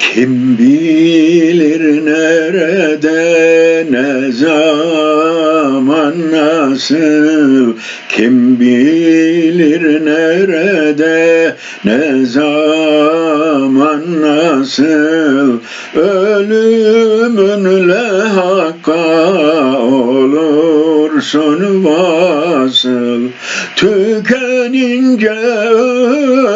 Kim bilir nerede ne zaman nasıl? Kim bilir nerede ne zaman nasıl? Ölümünle hakka olursun vasıl Tükenince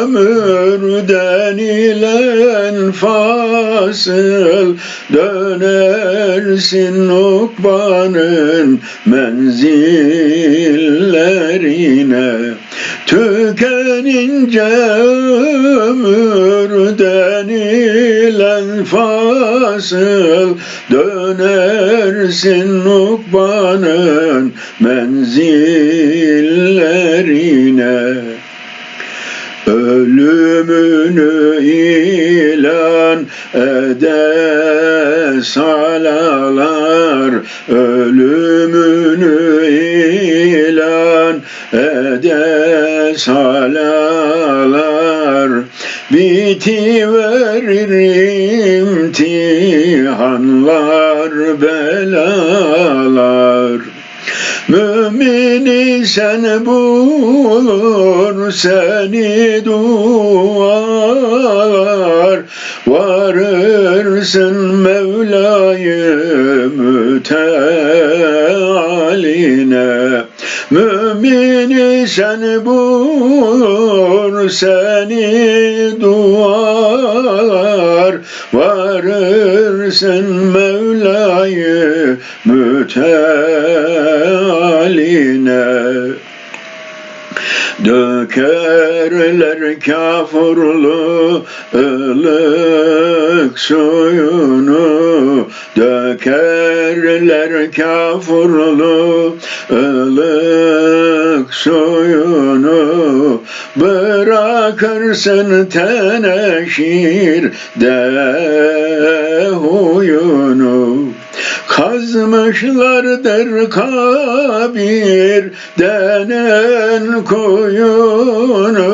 ömür denilen fasıl. Dönersin ukbanın menzillerine Tükenince ömür denilen fasıl Dönersin ukbanın menzillerine. Ölümünü ilan ede salalar Ölümünü ilan ede salalar Bitiverir imtihanlar belalar. Mümini sen bulur seni duvar Varırsın Mevla'yı mütealine Mümini sen bulur seni duvar Varırsın Mevla'yı mütealine Dökerler kafurlu ılık suyunu. Dökerler kafurlu ılık suyunu. Bırakırsın teneşir de huyunu Kazmışlardır kabir denen kuyunu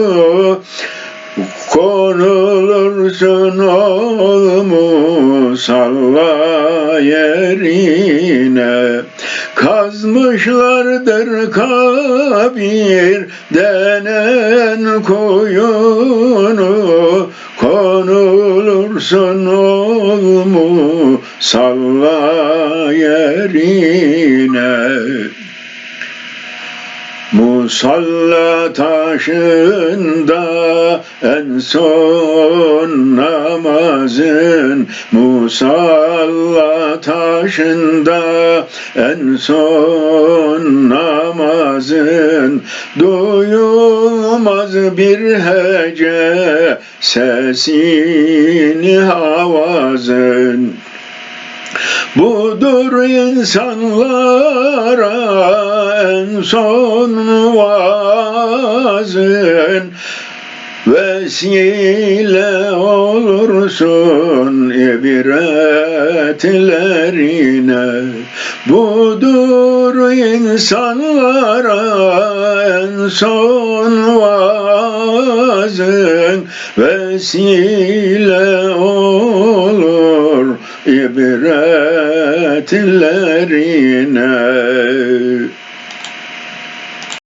Konulursun olmu salla yerine. Kazmışlardır kabir denen kuyunu Konulursun olmu salla yerine. Musalla taşında en son namazın. Musalla taşında en son namazın. Duyulmaz bir hece sesini havazın Budur insanlara en son vaazın. Vesile olursun ibretlerine. Budur insanlara en son vaazın. Vesile ibretlerine